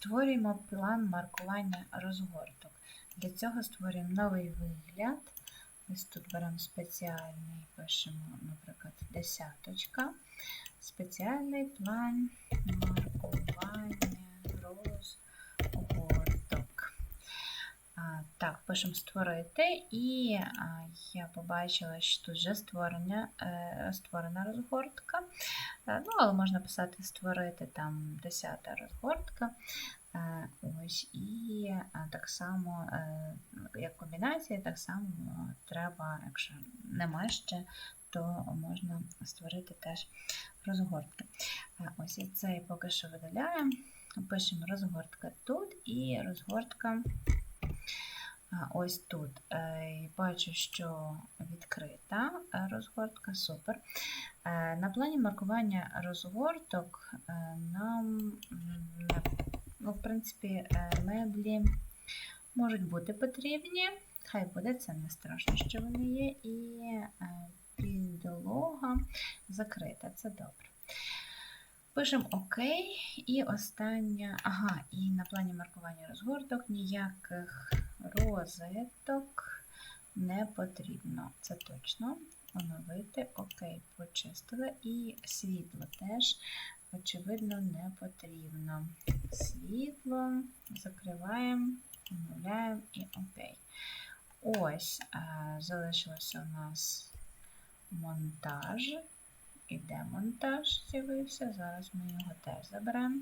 Створюємо план маркування розгорток. Для цього створюємо новий вигляд. Ось тут беремо спеціальний, пишемо, наприклад, десяточка. Спеціальний план маркування Так, пишемо створити, і я побачила, що тут вже створення, е, створена розгортка. Е, Ну, але можна писати створити там 10 розгортка. Е, Ось, і так само, як комбінація, так само треба, якщо нема ще, то можна створити теж розгортки. Ось і цей поки що видаляємо. Пишемо розгортка тут і розгортка ось тут. Е, Бачу, що відкрита е, розгортка, супер. Е, На плані маркування розгорток нам, ну, в принципі, меблі можуть бути потрібні. Хай буде, це не страшно, що вони є. І підлога закрита, це добре. Пишемо ОК. І остання. Ага, і на плані маркування розгорток ніяких розеток не потрібно. Це точно. Оновити, ОК, почистили. І світло теж, очевидно, не потрібно. Світло закриваємо, оновляємо і ОК. Ось е, залишилося у нас монтаж. І демонтаж з'явився. Зараз ми його теж заберемо.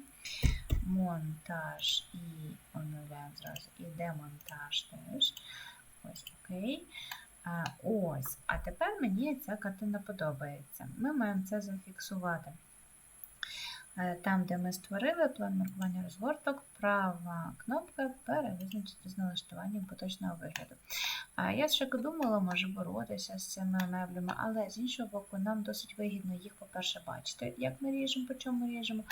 Монтаж і оновляємо зразу. І демонтаж теж. Ось окей. Ось. А тепер мені ця картина подобається. Ми маємо це зафіксувати. Е, Там, де ми створили план маркування розгорток, права кнопка перевизначити з налаштуванням поточного вигляду. Я ще думала, може боротися з цими меблями, але з іншого боку, нам досить вигідно їх, по-перше, бачити, як ми ріжемо, по чому ріжемо.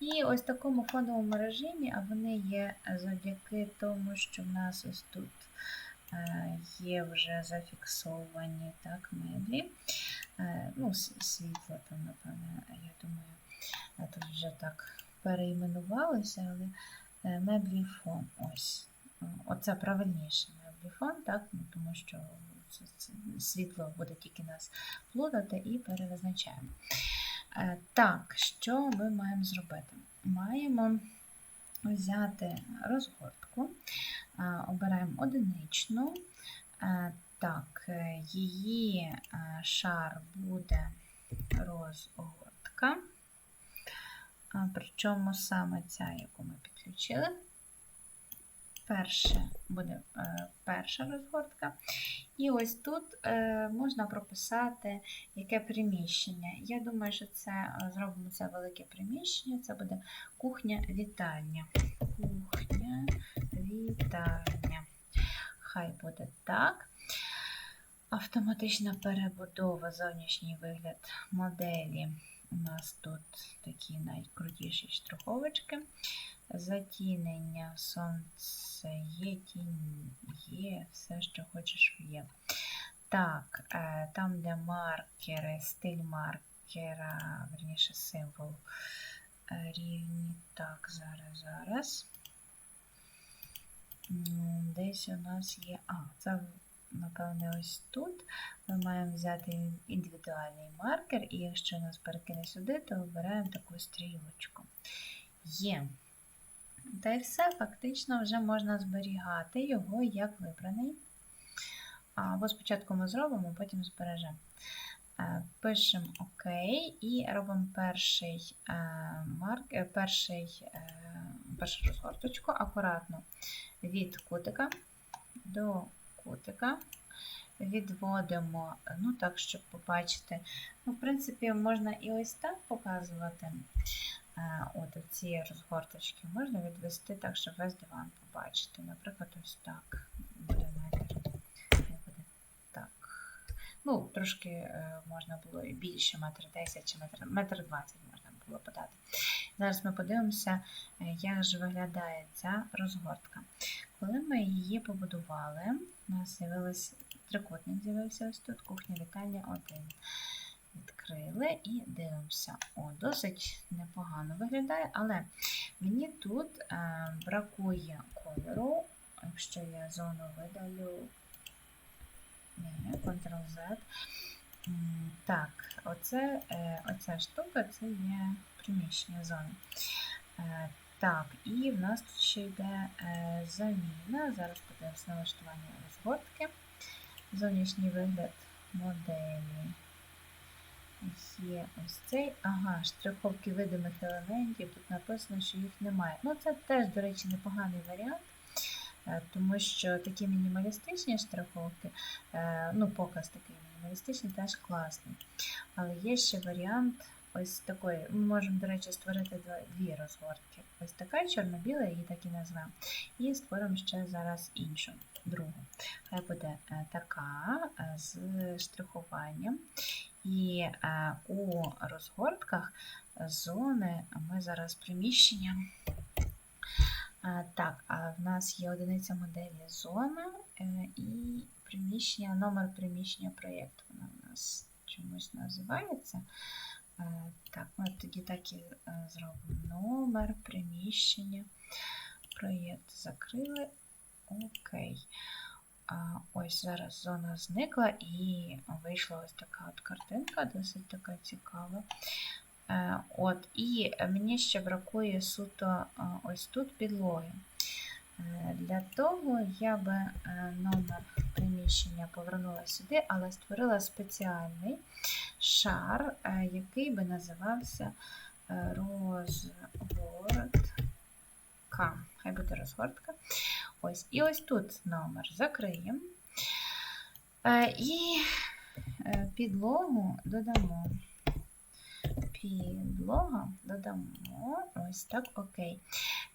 І ось в такому фоновому режимі, а вони є завдяки тому, що в нас ось тут е, є вже зафіксовані так, меблі. Е, Ну, світло там, напевне, я думаю, тут вже так перейменувалося, але е, меблі фон. Ось. Е, Оце правильніше меблі фон, так? ну, тому що світло буде тільки нас плутати і перевизначаємо. Е, Так, що ми маємо зробити? Маємо взяти розгортку, обираємо одиничну. Так, її шар буде розгортка. Причому саме ця, яку ми підключили. Перше буде е, перша розгортка. І ось тут е, можна прописати яке приміщення. Я думаю, що це е, зробимо це велике приміщення. Це буде кухня-вітальня. Кухня-вітальня. Хай буде так. Автоматична перебудова, зовнішній вигляд моделі. У нас тут такі найкрутіші штриховочки. Затінення, сонце є, тінь є, все, що хочеш є. Так, е, там, де маркери, стиль маркера, верніше символ е, рівні. Так, зараз, зараз. Десь у нас є. А, це, напевне, ось тут. Ми маємо взяти індивідуальний маркер, і якщо нас перекине сюди, то обираємо таку стрілочку. Є. Та й все, фактично вже можна зберігати його як вибраний. Або спочатку ми зробимо, потім збережемо. Е, Пишемо ОК і робимо перший е, марк, е, перший, першу розгорточку акуратно від кутика до кутика. Відводимо, ну так, щоб побачити. Ну, в принципі, можна і ось так показувати. От ці розгорточки можна відвести так, щоб весь диван побачити. Наприклад, ось так. Ну, трошки е, можна було і більше, метр 10 чи метр, метр 20 можна було подати. Зараз ми подивимося, е, як ж виглядає ця розгортка. Коли ми її побудували, у нас з'явилось трикутник, з'явився ось тут, кухня вітання 1. Відкрили і дивимося. О, досить непогано виглядає, але мені тут е, бракує кольору. Якщо я зону видалю, Ctrl-Z. Так, оце, е, оця штука це є приміщення зони. Е, Так, і в нас тут ще йде е, заміна. Зараз подивимось налаштування розгортки. Зовнішній вигляд моделі. Є ось цей. Ага, штриховки видимих елементів. Тут написано, що їх немає. Ну, це теж, до речі, непоганий варіант, е, тому що такі мінімалістичні штриховки, е, ну, показ такий мінімалістичний, теж класний. Але є ще варіант ось такої. Ми можемо, до речі, створити дві розгортки. Ось така чорно-біла, її так і назвемо. І створимо ще зараз іншу, другу. Хай буде е, така е, з штрихуванням. І е, у розгортках зони ми зараз приміщення. Так, в нас є одиниця моделі зона і приміщення, номер приміщення проєкту. Вона у нас чомусь називається. Так, ми тоді так і зробимо. Номер приміщення. Проєкт закрили. Окей. Ось зараз зона зникла і вийшла ось така от картинка, досить така цікава. Е, От, і мені ще бракує суто ось тут підлоги. Е, Для того я би е, номер приміщення повернула сюди, але створила спеціальний шар, який би називався е, розгортка. Хай буде розгортка. Ось, і ось тут номер закриємо. Е, І е, підлогу додамо. Підлога додамо. Ось так, окей.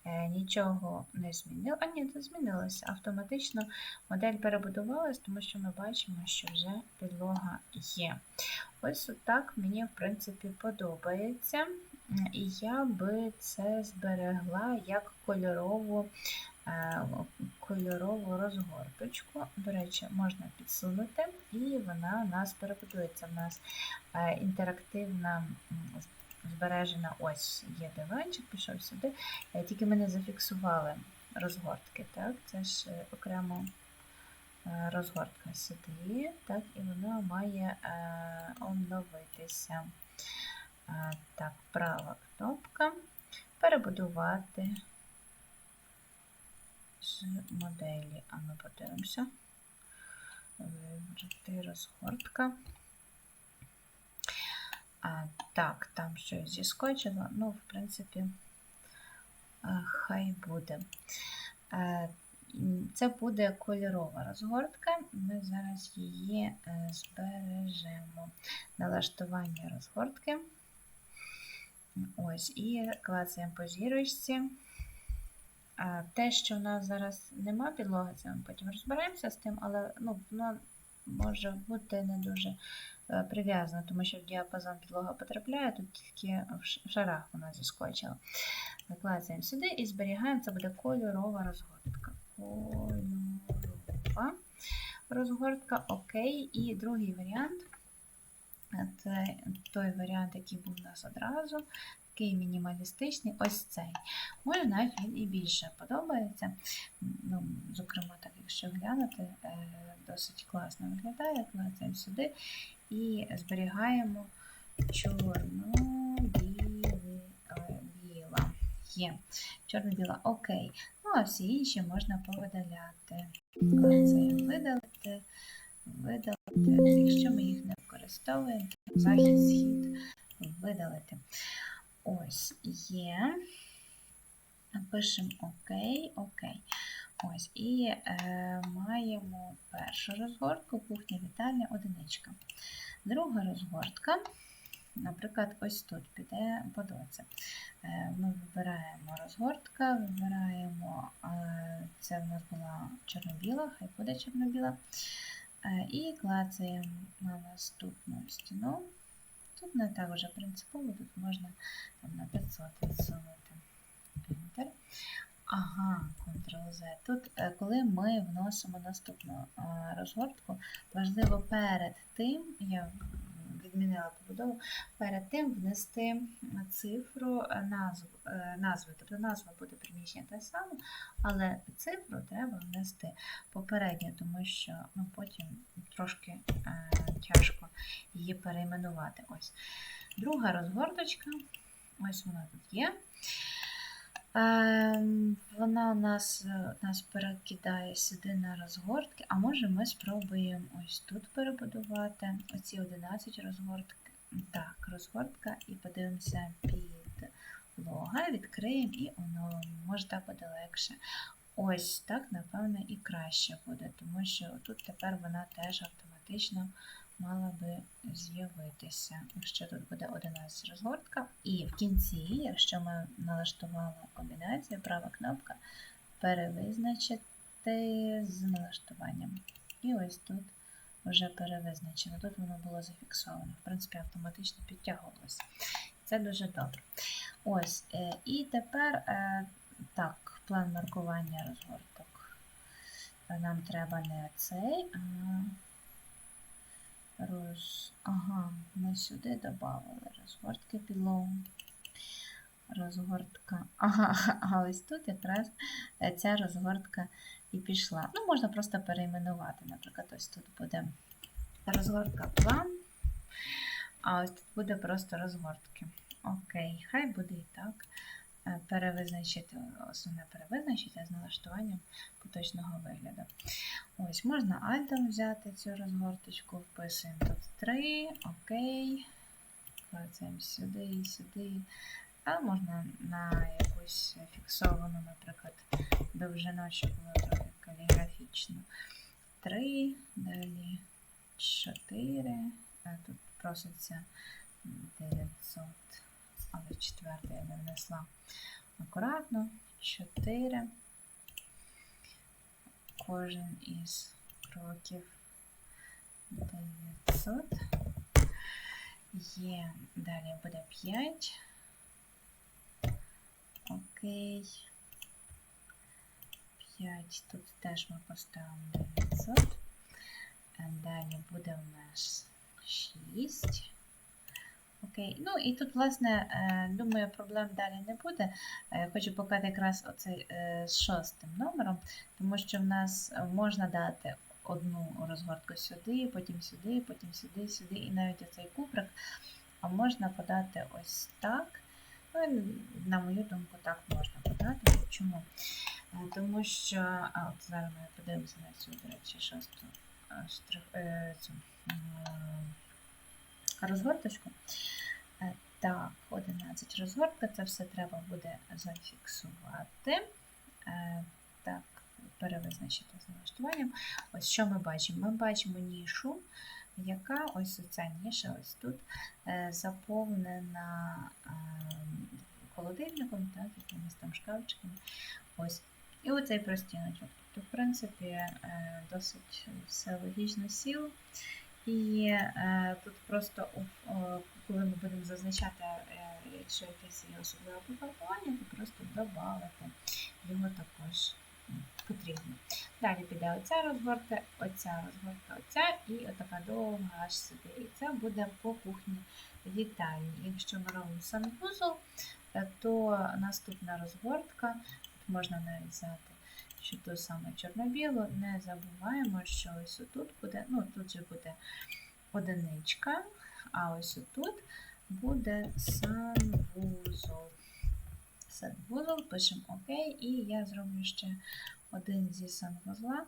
Е, Нічого не змінило. А ні, це змінилося. Автоматично модель перебудувалась, тому що ми бачимо, що вже підлога є. Ось так мені, в принципі, подобається. І я би це зберегла як кольорову е, кольорову розгорточку. До речі, можна підсунути, і вона у нас перебудується. У нас е, інтерактивна збережена ось є диванчик, пішов сюди. Е, Тільки ми не зафіксували розгортки. Так? Це ж окремо розгортка сюди, так, і вона має оновитися. Так, права кнопка. Перебудувати з моделі. А ми подивимося. Вибрати розгортка. А, так, там щось зіскочило. Ну, в принципі, е, хай буде. Е, Це буде кольорова розгортка. Ми зараз її е, збережемо. Налаштування розгортки. Ось, і клацаємо по зірочці. А, Те, що в нас зараз нема підлоги, це ми потім розберемося з тим, але ну, воно може бути не дуже е, прив'язано, тому що в діапазон підлога потрапляє, тут тільки в шарах вона зіскочила. Викладаємо сюди і зберігаємо, це буде кольорова розгортка. Кольорова розгортка, окей. І другий варіант. Це той варіант, який був у нас одразу, такий мінімалістичний, ось цей. Може, навіть він і більше подобається. Ну, Зокрема, так, якщо глянути, е, досить класно виглядає. Клацаємо сюди і зберігаємо чорно-біла. Є. Чорно-біла, окей. Ну, а всі інші можна повидаляти. Клацаємо видалити, видалити. Якщо ми їх не використовуємо, то захід, схід видалити. Ось є. Напишемо ОК, ОК. Ось, і е, маємо першу розгортку, кухня вітальня, одиничка. Друга розгортка, наприклад, ось тут піде по доці. Е, ми вибираємо розгортка, вибираємо, е, це в нас була чорно-біла, хай буде чорно-біла. Е, і клацаємо на наступну стіну. Тут не так вже принципово, тут можна там, на 500 відсунути. Enter. Ага, Ctrl-Z. Тут, е, коли ми вносимо наступну е, розгортку, важливо перед тим, я відмінила побудову, перед тим внести цифру е, назву, е, назви. Тобто назва буде приміщення те саме, але цифру треба внести попередньо, тому що ну, потім трошки е, тяжко її перейменувати. Ось. Друга розгорточка. Ось вона тут є. Ем, Вона нас, е, нас перекидає сюди на розгортки, а може ми спробуємо ось тут перебудувати оці 11 розгортки. Так, розгортка і подивимося під лога, відкриємо і оновимо. Може так буде легше. Ось так, напевно, і краще буде, тому що тут тепер вона теж автоматично мала би з'явитися. Якщо тут буде 11 розгортка. І в кінці, якщо ми налаштували комбінацію, права кнопка перевизначити з налаштуванням. І ось тут вже перевизначено. Тут воно було зафіксовано. В принципі, автоматично підтягувалося. Це дуже добре. Ось. е, І тепер е, так, план маркування розгорток. Нам треба не цей, а роз... Ага, ми сюди додали розгортки підлогу. Розгортка. Ага, а ось тут якраз е, ця розгортка і пішла. Ну, можна просто перейменувати. Наприклад, ось тут буде розгортка план, а ось тут буде просто розгортки. Окей, хай буде і так. Е, Перевизначити, основне перевизначити з налаштуванням поточного вигляду. Ось, можна альтом взяти цю розгорточку, вписуємо тут 3, окей. Клацаємо сюди і сюди. А можна на якусь фіксовану, наприклад, довжину, щоб було трохи каліграфічно. 3, далі 4. А Тут проситься 900, але четвертий я не внесла. Акуратно. 4 кожен із кроків 900. Є, далі буде 5. Окей. 5. Тут теж ми поставимо 900. А Далі буде у нас 6. Окей, ну і тут, власне, е, думаю, проблем далі не буде. Е, Хочу показати якраз оцей е, з шостим номером, тому що в нас можна дати одну розгортку сюди, потім сюди, потім сюди, сюди, і навіть оцей куприк. А можна подати ось так. Ну, на мою думку, так можна подати. Чому? Тому що, а от зараз ми подивимося на цю, до речі, шосту цю, розгорточку. Е, Так, 11 розгортка, це все треба буде зафіксувати. Е, Так, перевизначити з налаштуванням. Ось що ми бачимо? Ми бачимо нішу, яка ось ця ніша ось тут е, заповнена холодильником, так, якимись там шкафчиками. Ось. І оцей простіночок. Тобто, в принципі, досить все логічно сіло. І е, тут просто, коли ми будемо зазначати, е, якщо якесь є особливе пофарбування, то просто додати його також потрібно. Далі піде оця розгортка, оця розгортка, оця і отака довга аж сюди. І це буде по кухні вітальні. Якщо ми робимо санвузол, е, то наступна розгортка, тут можна навіть взяти що ту саме чорно-білу, не забуваємо, що ось тут буде, ну тут же буде одиничка, а ось тут буде санвузол. Санвузол, пишемо ОК, і я зроблю ще один зі санвузла.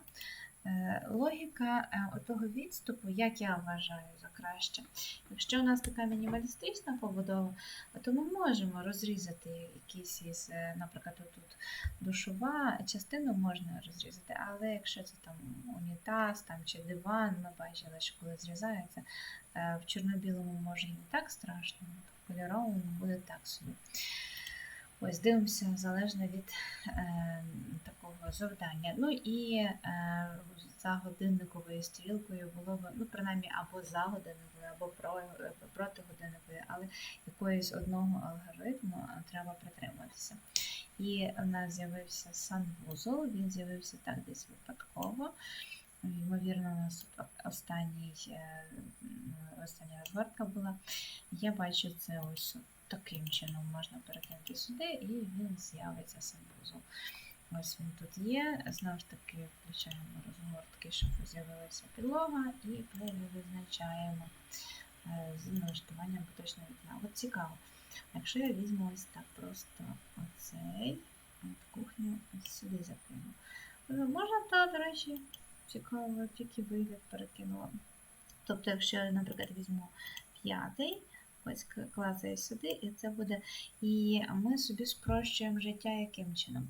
Е, Логіка е, отого відступу, як я вважаю за краще. Якщо у нас така мінімалістична побудова, то ми можемо розрізати якісь із, е, наприклад, тут душова частину можна розрізати, але якщо це там унітаз там, чи диван, ми бачили, що коли зрізається, в чорно-білому може і не так страшно, в кольоровому буде так собі. Ось дивимося залежно від е, такого завдання. Ну і е, за годинниковою стрілкою було б, ну, принаймні, або за годинниковою, або про, проти годинникової, але якоїсь одного алгоритму треба притримуватися. І у нас з'явився санвузол, він з'явився так десь випадково. Ймовірно, у нас останній, е, остання розгортка була. Я бачу це ось таким чином можна перекинути сюди, і він з'явиться санвузол. Ось він тут є. Знову ж таки, включаємо розгортки, щоб з'явилася підлога, і перевизначаємо е, з налаштуванням поточного вікна. От цікаво. Якщо я візьму ось так просто оцей от кухню сюди закину. Ну, Можна, та, до речі, цікаво, тільки вигляд перекинула. Тобто, якщо я, наприклад, візьму п'ятий, ось клацаю сюди, і це буде. І ми собі спрощуємо життя яким чином?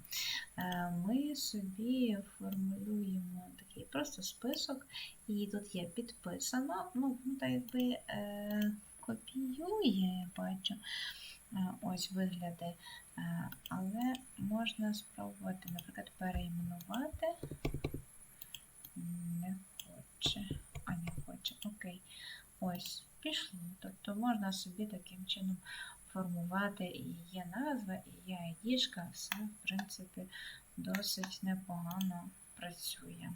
Е, Ми собі формулюємо такий просто список, і тут є підписано. Ну, ну так якби е, копіює, я бачу. Е, Ось вигляди. Але можна спробувати, наприклад, перейменувати. Не хоче. А не хоче. Окей. Ось, пішло. Тобто можна собі таким чином формувати і є назва, і є ідішка, все, в принципі, досить непогано працює.